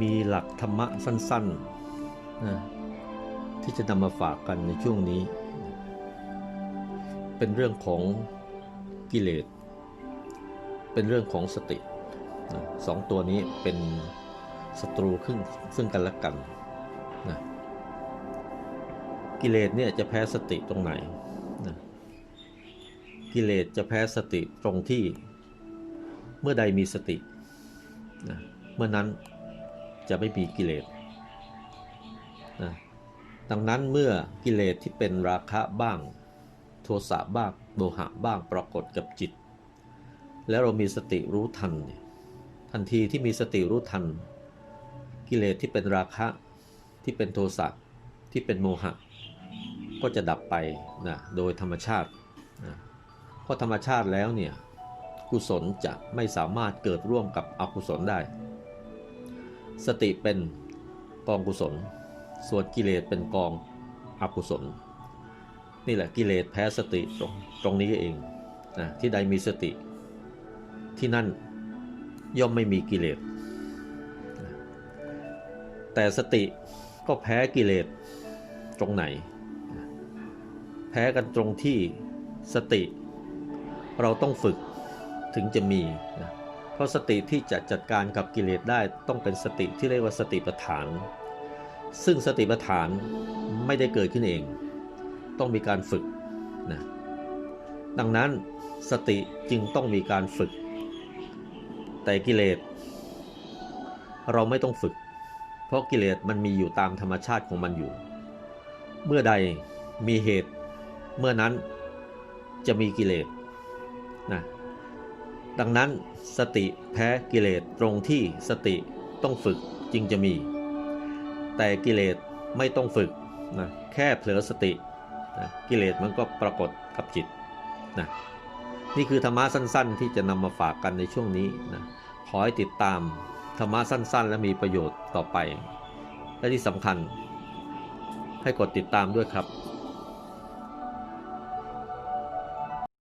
มีหลักธรรมะสั้นๆนะที่จะนำมาฝากกันในช่วงนี้ เป็นเรื่องของกิเลส เป็นเรื่องของสตินะสองตัวนี้เป็นศัตรูซึ่งซึ่งกันและกันนะกิเลสเนี่ยจะแพ้สติตรงไหนนะกิเลสจะแพ้สติตรงที่เมื่อใดมีสตินะเมื่อนั้น จะไม่มีกิเลสนะดังนั้นเมื่อกิเลสที่เป็นราคะบ้าง โทสะบ้างโมหะบ้างปรากฏกับจิต แล้วเรามีสติรู้ทัน ทันทีที่มีสติรู้ทัน กิเลสที่เป็นราคะที่เป็นโทสะที่เป็นโมหะ ก็จะดับไปนะโดยธรรมชาตินะเพราะธรรมชาติแล้วเนี่ยกุศลจะไม่สามารถเกิดร่วมกับอกุศลได้ สติเป็นกองกุศล ส่วนกิเลสเป็นกองอกุศล นี่แหละกิเลสแพ้สติตรงตรงนี้เองนะที่ใดมีสติ ที่นั่นย่อมไม่มีกิเลส แต่สติก็แพ้กิเลสตรงไหน แพ้กันตรงที่สติ เราต้องฝึกถึงจะมีนะ เพราะสติที่จะจัดการกับกิเลสได้ต้องเป็นสติที่เรียกว่าสติปัฏฐาน ซึ่งสติปัฏฐานไม่ได้เกิดขึ้นเอง ต้องมีการฝึกนะดังนั้นสติจึงต้องมีการฝึก แต่กิเลส เราไม่ต้องฝึก เพราะกิเลสมันมีอยู่ตามธรรมชาติของมันอยู่ เมื่อใดมีเหตุ เมื่อนั้นจะมีกิเลสนะ ดังนั้นสติแพ้กิเลสตรงที่สติต้องฝึกจึงจะมี แต่กิเลสไม่ต้องฝึกนะแค่เผลอสตินะกิเลสมันก็ปรากฏกับจิตนะนี่คือธรรมะสั้นๆ ที่จะนำมาฝากกันในช่วงนี้นะขอให้ติดตามธรรมะสั้นๆ และมีประโยชน์ต่อไป และที่สำคัญให้กดติดตามด้วยครับ